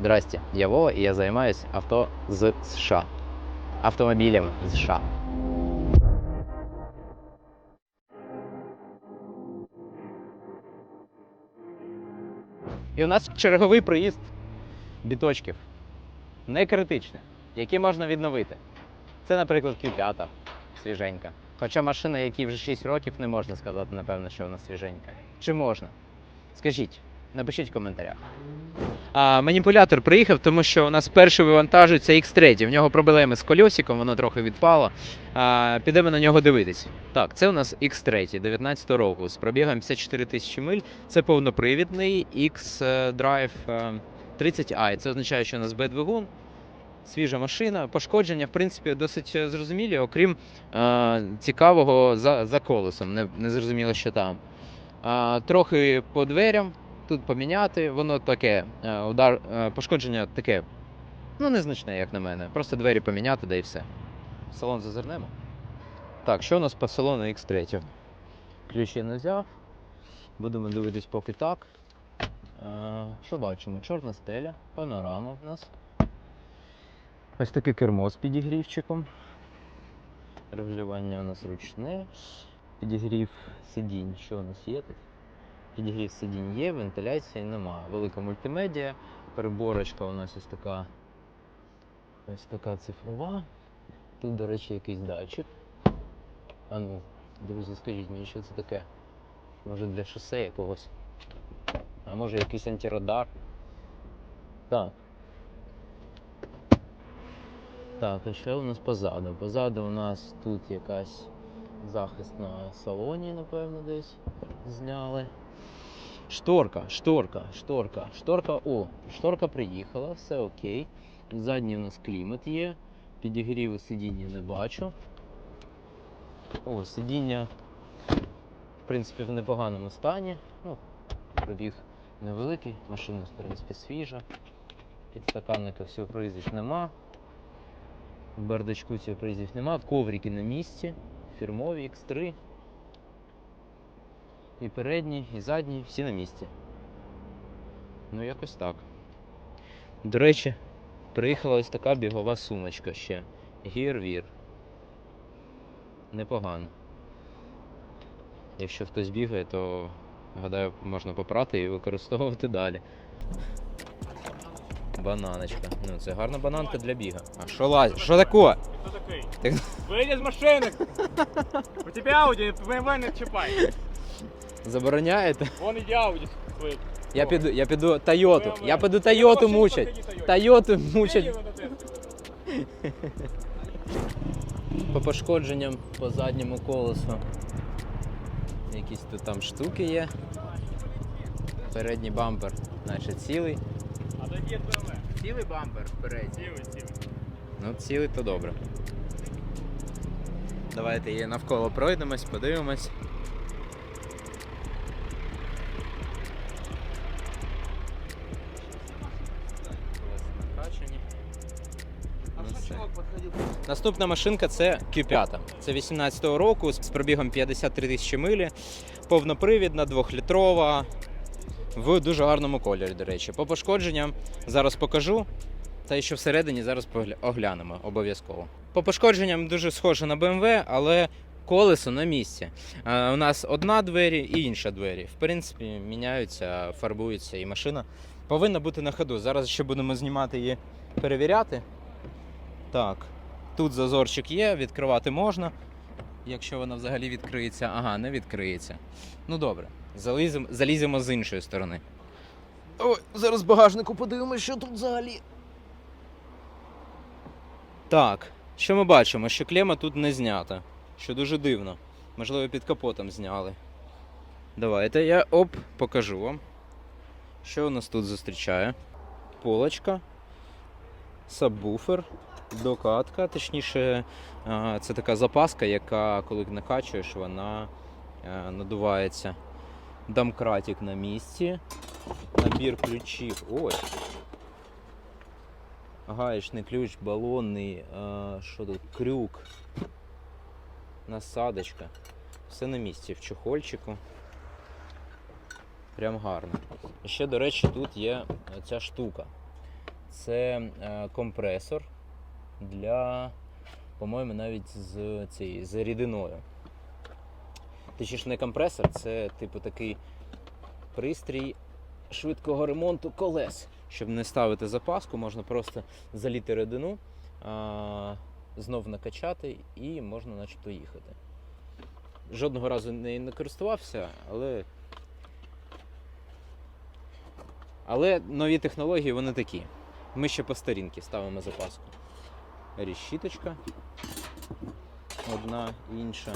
Здрасте, я Вова і я займаюсь авто з США. Автомобілями з США. І у нас черговий приїзд біточків. Не критичних, які можна відновити. Це, наприклад, Q5 свіженька. Хоча машина, якій вже 6 років, не можна сказати, напевно, що вона свіженька. Чи можна? Скажіть, напишіть в коментарях. А, маніпулятор приїхав, тому що у нас перший вивантажується X3. В нього проблеми з кольосиком, воно трохи відпало. А, підемо на нього дивитись. Так, це у нас X3 19 року з пробігом 54 тисячі миль. Це повнопривідний X-Drive 30i. Це означає, що у нас B-двигун, свіжа машина, пошкодження, в принципі, досить е, зрозумілі, окрім е, цікавого за, за колесом. Не, не зрозуміло, що там. А, трохи по дверям тут поміняти, воно таке, е, удар, е, пошкодження таке, ну, незначне, як на мене. Просто двері поміняти, да і все. Салон зазирнемо. Так, що у нас по салону X3? Ключі не взяв. Будемо дивитись поки так. Е, Що бачимо? Чорна стеля, панорама в нас. Ось таке кермо з підігрівчиком. Регулювання у нас ручне. Підігрів сидінь. Що у нас є тут? Підігрів сидінь є, вентиляції немає. Велика мультимедіа. Переборочка у нас ось така. Ось така цифрова. Тут, до речі, якийсь датчик. А ну, друзі, скажіть мені, що це таке? Може для шосе якогось? А може якийсь антирадар? Так. Так, а що у нас позаду? Позаду у нас тут якась захист на салоні, напевно, десь зняли. Шторка, шторка, шторка, шторка. О, шторка приїхала, все окей. Задній у нас клімат є. Підігріву сидіння не бачу. О, сидіння, в принципі, в непоганому стані. Ну, пробіг невеликий, машина, в принципі, свіжа. Підстаканника сюрпризів нема. В бардачку сюрпризів нема. Коврики на місці. Фірмові X3. І передні, і задні, всі на місці. Ну, якось так. До речі, приїхала ось така бігова сумочка ще. Гір-вір. Непогано. Якщо хтось бігає, то гадаю, можна попрати і використовувати далі. Бананочка. Ну, це гарна бананка для біга. А що лазь? Що таке? Хто такий? Так- Вийди з машини! У тебе Ауді, BMW не чіпай. Забороняєте? Вон іде Ауді. Я піду, я піду Тойоту. Я піду Тойоту мучать. Тойоту. Мучать. По пошкодженням по задньому колесу. Якісь тут там штуки є. Передній бампер, наче цілий. А є BMW? Цілий бампер передній. Цілий, цілий. Ну, цілий то добре. Давайте її навколо пройдемось, подивимось. Наступна машинка це Q5. Це 18-го року з пробігом 53 тисячі милі. Повнопривідна, двохлітрова. В дуже гарному кольорі, до речі. По пошкодженням зараз покажу. Та і що всередині зараз оглянемо обов'язково. По пошкодженням дуже схоже на BMW, але колесо на місці. Е, у нас одна двері і інша двері. В принципі, міняються, фарбуються, і машина повинна бути на ходу. Зараз ще будемо знімати її, перевіряти. Так, тут зазорчик є, відкривати можна. Якщо вона взагалі відкриється. Ага, не відкриється. Ну добре, заліземо, заліземо з іншої сторони. Ой, зараз в багажнику подивимося, що тут взагалі. Так, що ми бачимо? Що клема тут не знята. Що дуже дивно. Можливо, під капотом зняли. Давайте я оп, покажу вам. Що у нас тут зустрічає? Полочка, сабвуфер, докатка, точніше, це така запаска, яка, коли накачуєш, вона е, надувається. Домкратик на місці. Набір ключів. Ой. Гаєчний ключ, балонний, що тут, крюк, насадочка. Все на місці в чохольчику. Прям гарно. Ще, до речі, тут є ця штука. Це е, компресор для, по-моєму, навіть з цією з рідиною. Точніше, не компресор, це типу такий пристрій швидкого ремонту колес. Щоб не ставити запаску, можна просто заліти рідину, а, знов накачати і можна начебто їхати. Жодного разу нею не користувався, але. Але нові технології вони такі. Ми ще по старінки ставимо запаску. Рішіточка. Одна інша.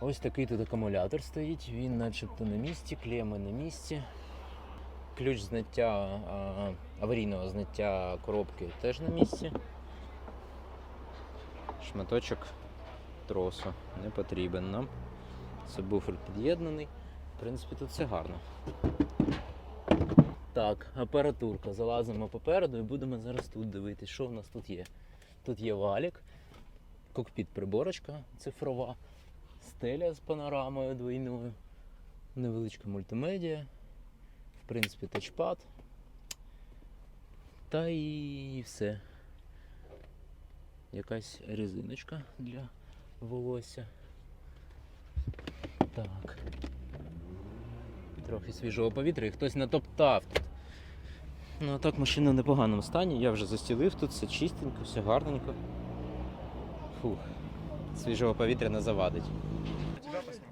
Ось такий тут акумулятор стоїть, він начебто на місці, клеми на місці. Ключ зняття аварійного зняття коробки теж на місці. Шматочок тросу не потрібен нам. Сабвуфер під'єднаний. В принципі, тут все гарно. Так, апаратурка. Залазимо попереду і будемо зараз тут дивитись, що в нас тут є. Тут є валік, кокпіт приборочка цифрова, стеля з панорамою двойною, невеличка мультимедіа, в принципі, тачпад. Та і все. Якась резиночка для волосся. Так. Трохи свіжого повітря і хтось натоптав тут. Ну а так машина в непоганому стані. Я вже застілив тут, все чистенько, все гарненько. Фух, свіжого повітря не завадить.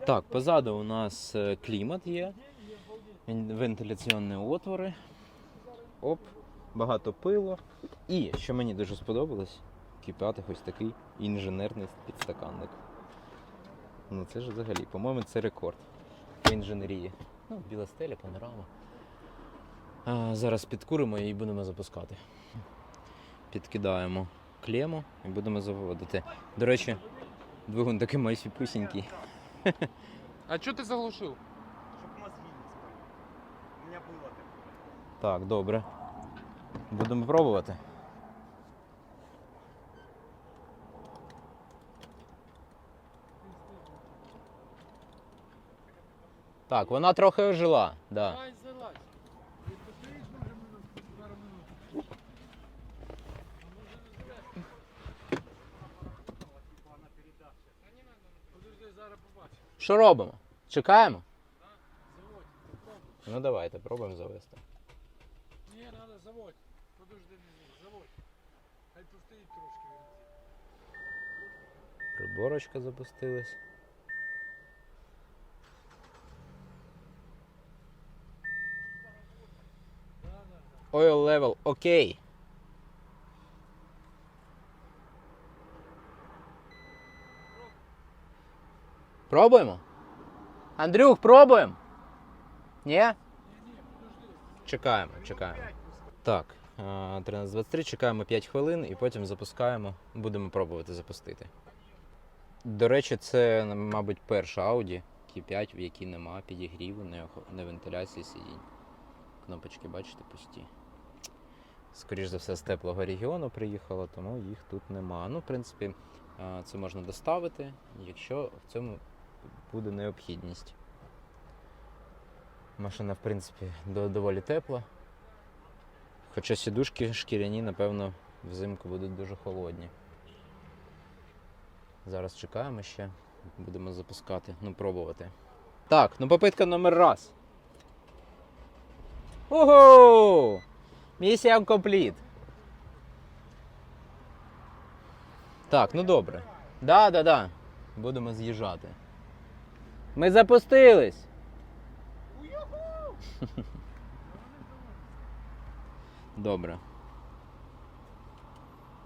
Так, позаду у нас е, клімат є, вентиляційні отвори. Оп, багато пилу. І, що мені дуже сподобалось, кипятих ось такий інженерний підстаканник. Ну це ж взагалі, по-моєму, це рекорд по інженерії. Ну, біла стеля, панорама. А, зараз підкуримо і будемо запускати. Підкидаємо клему і будемо заводити. До речі, двигун такий майсіпусінький. А что ты заглушил? Чтоб мозги не спали. У меня было такое. Так, добре. Будемо пробувати. Так, вона трохи ожила, да. Що робимо? Чекаємо? Ну давайте, пробуємо завести. Не, надо заводь. Подожди, заводь. Хай постоїть трошки. Приборочка запустилась. Oil level окей. Пробуємо? Андрюх, пробуємо? Ні? Чекаємо, чекаємо. Так, е, 13.23, чекаємо 5 хвилин і потім запускаємо. Будемо пробувати запустити. До речі, це, мабуть, перша Audi Q5, в якій нема підігріву, не, вентиляції сидінь. Кнопочки, бачите, пусті. Скоріше за все, з теплого регіону приїхало, тому їх тут нема. Ну, в принципі, е, це можна доставити, якщо в цьому буде необхідність. Машина, в принципі, доволі тепла. Хоча сідушки шкіряні, напевно, взимку будуть дуже холодні. Зараз чекаємо ще, будемо запускати, ну пробувати. Так, ну попитка номер раз. Ого! Місія компліт. Так, ну добре. Да, да, да. Будемо з'їжджати. Ми запустились. Добре.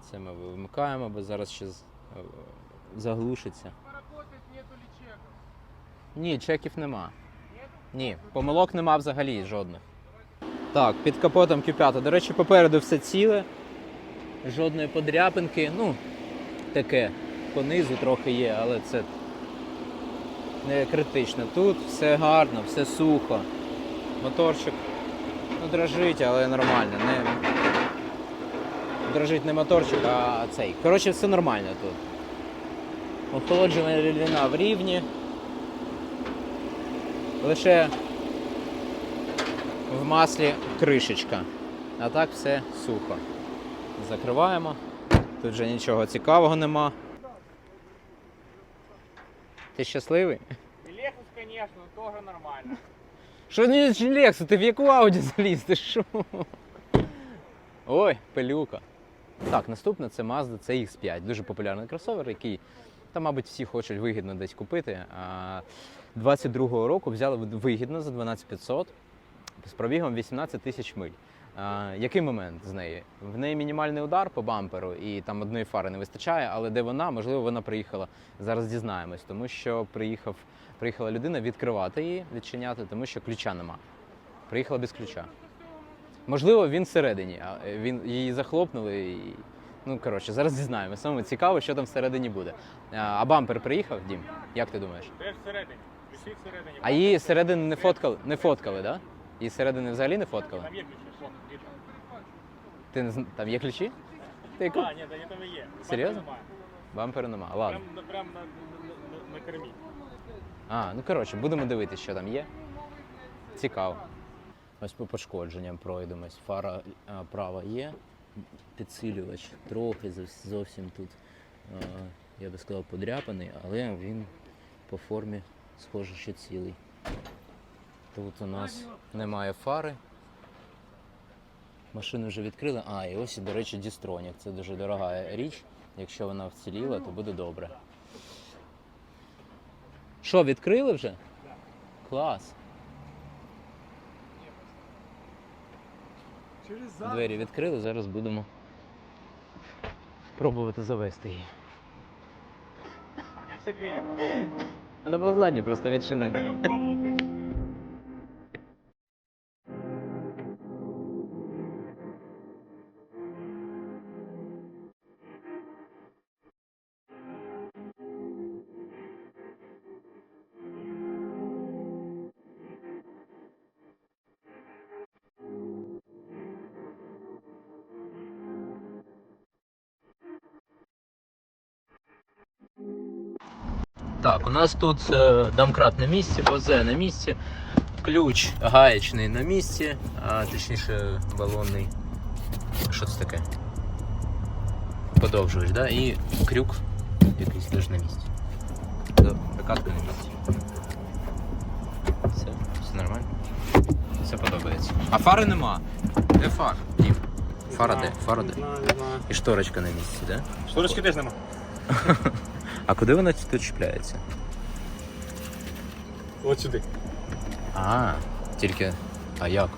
Це ми вимикаємо, бо зараз ще е, заглушиться. Ні, чеків нема. Ні, помилок нема взагалі жодних. Так, під капотом Q5. До речі, попереду все ціле. Жодної подряпинки. Ну, таке. Понизу трохи є, але це не критично. Тут все гарно, все сухо. Моторчик ну, дрожить, але нормально. Не... Дрожить не моторчик, а цей. Коротше, все нормально тут. Охолоджена рідина в рівні. Лише в маслі кришечка. А так все сухо. Закриваємо. Тут вже нічого цікавого нема. Ти щасливий? И Lexus, конечно, тоже нормально. Що не Лексу, ти в яку ауді заліз? Ти що? Ой, пилюка. Так, наступне це Mazda CX5. Дуже популярний кросовер, який там, мабуть, всі хочуть вигідно десь купити. А 22-го року взяли вигідно за 12500 з пробігом 18 тисяч миль. А, який момент з неї? В неї мінімальний удар по бамперу, і там одної фари не вистачає, але де вона? Можливо, вона приїхала. Зараз дізнаємось, тому що приїхав, приїхала людина відкривати її, відчиняти, тому що ключа нема. Приїхала без ключа. Можливо, він всередині, а е, він її захлопнули. І... Ну, коротше, зараз дізнаємося. Саме цікаво, що там всередині буде. А, бампер приїхав, Дім? Як ти думаєш? Теж всередині. Ключі всередині. А її зсередини не фоткали, не фоткали, так? Да? Її зсередини взагалі не фоткали? Там є ключі. Ти не зн- там є ключі? Ти? А, ні, та ні, там і є. Серйозно? Бампера немає. Бампера нема. Ладно. Прям, на- прям на, на, на, на кермі. А, ну коротше, будемо дивитися, що там є. Цікаво. Ось по пошкодженням пройдемось. Фара а, права є, підсилювач трохи зовс- зовсім тут, а, я би сказав, подряпаний, але він по формі схоже, що цілий. Тут у нас немає фари. Машину вже відкрили. А, і ось, до речі, дістронік. Це дуже дорога річ. Якщо вона вціліла, то буде добре. Що, відкрили вже? Клас. Двері відкрили, зараз будемо пробувати завести її. На просто відчинити. Так, у нас тут е, домкрат на місці, бозе на місці, ключ гаєчний на місці, а точніше балонний. Що це таке? Подовжувач, да? І крюк якийсь теж на місці. Да, Прикатка на місці. Все, все нормально. Все подобається. А фари нема. Де фар? Дім. Фара де? Фара де? І шторочка на місці, да? Шторочки теж нема. А куди вона тут чіпляється? От сюди. А, тільки. А як?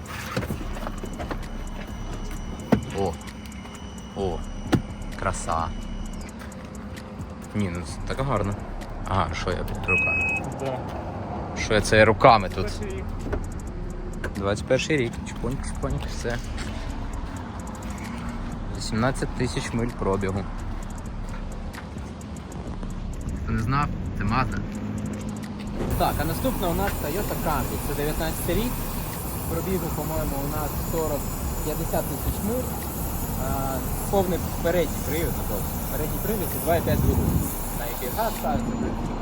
О. О. Краса. Ні, ну це так гарно. Ага, що я тут руками? Да. Що я це руками тут? 21 рік. Чпоньк, чпоньк, все. 18 тисяч миль пробігу. Хто не знав, це Mazda. Так, а наступна у нас Toyota Camry. Це 19 рік. Пробігу, по-моєму, у нас 40-50 тисяч миль. А, Повний передній привід, напевно. Передній привід і 2,5 двигун. На який газ ставиться, в принципі.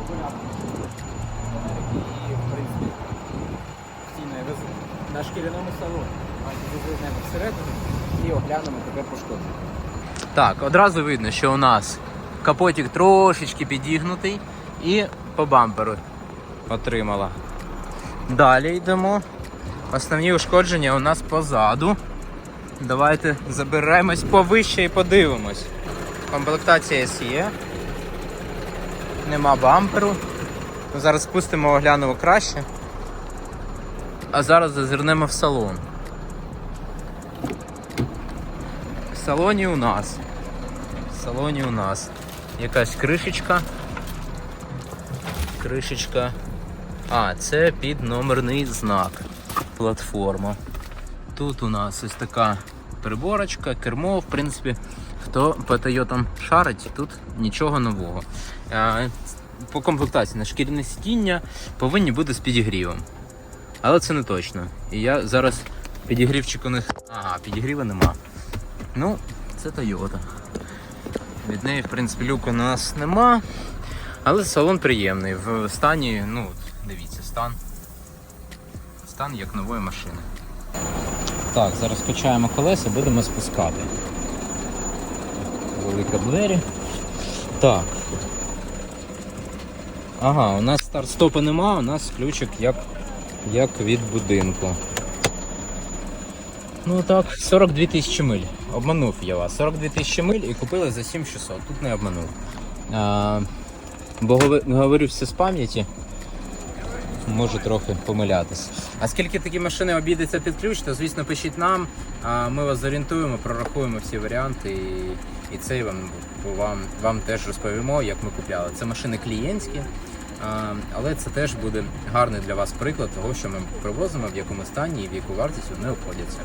І, в принципі, постійно я везу. На шкіряному салоні. Давайте зазирнемо всередину і оглянемо таке пошкодження. Так, одразу видно, що у нас капотик трошечки підігнутий і по бамперу отримала. Далі йдемо. Основні ушкодження у нас позаду. Давайте заберемось повище і подивимось. Комплектація SE. Нема бамперу. Зараз спустимо, оглянемо краще. А зараз зазирнемо в салон. В салоні у нас. В салоні у нас якась кришечка. Кришечка. А, це під номерний знак. Платформа. Тут у нас ось така приборочка, кермо, в принципі, хто по Toyota шарить, тут нічого нового. По комплектації на шкіряне сидіння повинні бути з підігрівом. Але це не точно. І я зараз підігрівчик у них. Ага, підігріва нема. Ну, це Toyota. Від неї, в принципі, люку у нас нема. Але салон приємний. В стані, ну, дивіться, стан. Стан як нової машини. Так, зараз качаємо колеса, будемо спускати. Велика двері. Так. Ага, у нас старт-стопу нема, у нас ключик як, як від будинку. Ну так, 42 тисячі миль. Обманув я вас. 42 тисячі миль і купили за 7600. Тут не обманув. А, бо говорю все з пам'яті. Можу трохи помилятися. А скільки такі машини обійдеться під ключ, то звісно пишіть нам. А ми вас зорієнтуємо, прорахуємо всі варіанти і, і це вам, вам, вам теж розповімо, як ми купляли. Це машини клієнтські. А, Але це теж буде гарний для вас приклад того, що ми привозимо, в якому стані і в яку вартість вони обходяться.